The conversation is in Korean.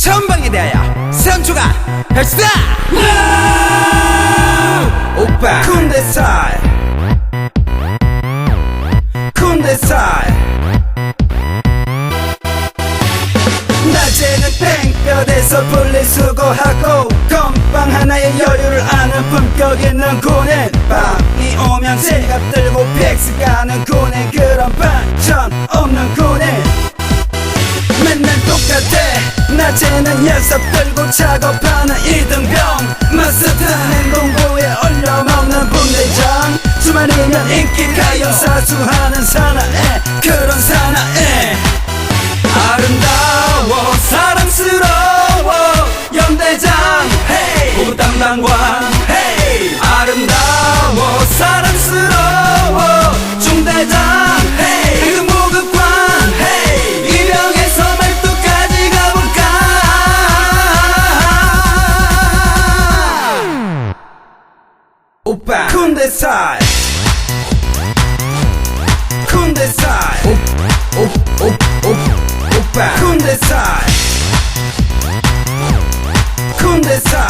전방에 대하여 선수가 발사 오빠. 군대 스타일 군대 스타일 낮에는 땡볕에서 분리수거하고 건빵 하나의 여유를 아는 품격 있는 군인 밤이 오면 지갑 들고 픽스 가는 군인 그 낮에는 녀석 들고 작업하는 이등병. 마스터는 행동부에 올려먹는 분대장. 주말이면 인기 가요 사수하는 사나에 그런 사나에. 아름다워 사랑스러워 연대장 헤이. 부담당관 오빠. 군대살 군대살 오빠. 군대살 군대살